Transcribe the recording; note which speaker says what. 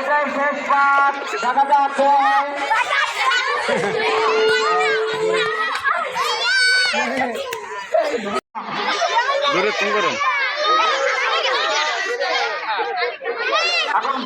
Speaker 1: এটাই শেষ পাঠ দেখা যাচ্ছে
Speaker 2: ধরে ফোন করুন।
Speaker 1: এখন